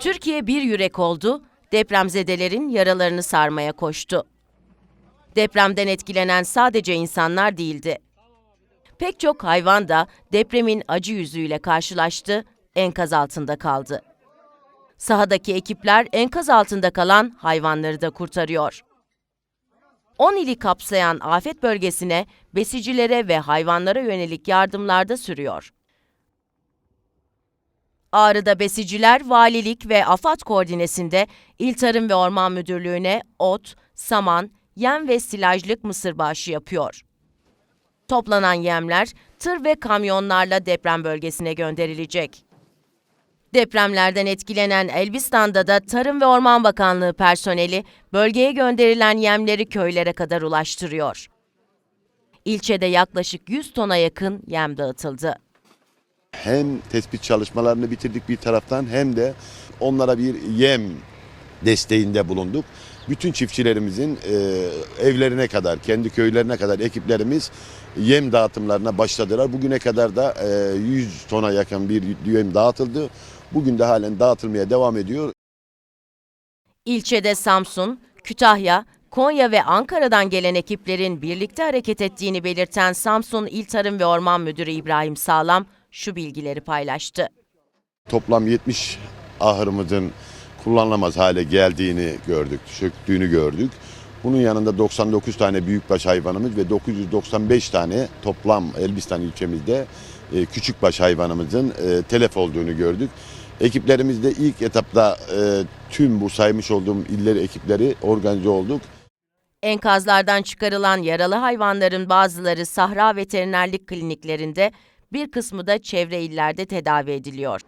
Türkiye bir yürek oldu, depremzedelerin yaralarını sarmaya koştu. Depremden etkilenen sadece insanlar değildi. Pek çok hayvan da depremin acı yüzüyle karşılaştı, enkaz altında kaldı. Sahadaki ekipler enkaz altında kalan hayvanları da kurtarıyor. 10 ili kapsayan afet bölgesine besicilere ve hayvanlara yönelik yardımlar da sürüyor. Ağrı'da besiciler valilik ve AFAD koordinesinde İl Tarım ve Orman Müdürlüğü'ne ot, saman, yem ve silajlık mısır bağışı yapıyor. Toplanan yemler tır ve kamyonlarla deprem bölgesine gönderilecek. Depremlerden etkilenen Elbistan'da da Tarım ve Orman Bakanlığı personeli bölgeye gönderilen yemleri köylere kadar ulaştırıyor. İlçede yaklaşık 100 tona yakın yem dağıtıldı. Hem tespit çalışmalarını bitirdik bir taraftan hem de onlara bir yem desteğinde bulunduk. Bütün çiftçilerimizin e, evlerine kadar, kendi köylerine kadar ekiplerimiz yem dağıtımlarına başladılar. Bugüne kadar da e, 100 tona yakın bir yem dağıtıldı. Bugün de halen dağıtılmaya devam ediyor. İlçede Samsun, Kütahya, Konya ve Ankara'dan gelen ekiplerin birlikte hareket ettiğini belirten Samsun İl Tarım ve Orman Müdürü İbrahim Sağlam şu bilgileri paylaştı. Toplam 70 ahırımızın kullanılamaz hale geldiğini gördük, çöktüğünü gördük. Bunun yanında 99 tane büyükbaş hayvanımız ve 995 tane toplam Elbistan ilçemizde e, küçükbaş hayvanımızın e, telef olduğunu gördük. Ekiplerimizde ilk etapta e, tüm bu saymış olduğum illeri ekipleri organize olduk. Enkazlardan çıkarılan yaralı hayvanların bazıları Sahra Veterinerlik Kliniklerinde, bir kısmı da çevre illerde tedavi ediliyor.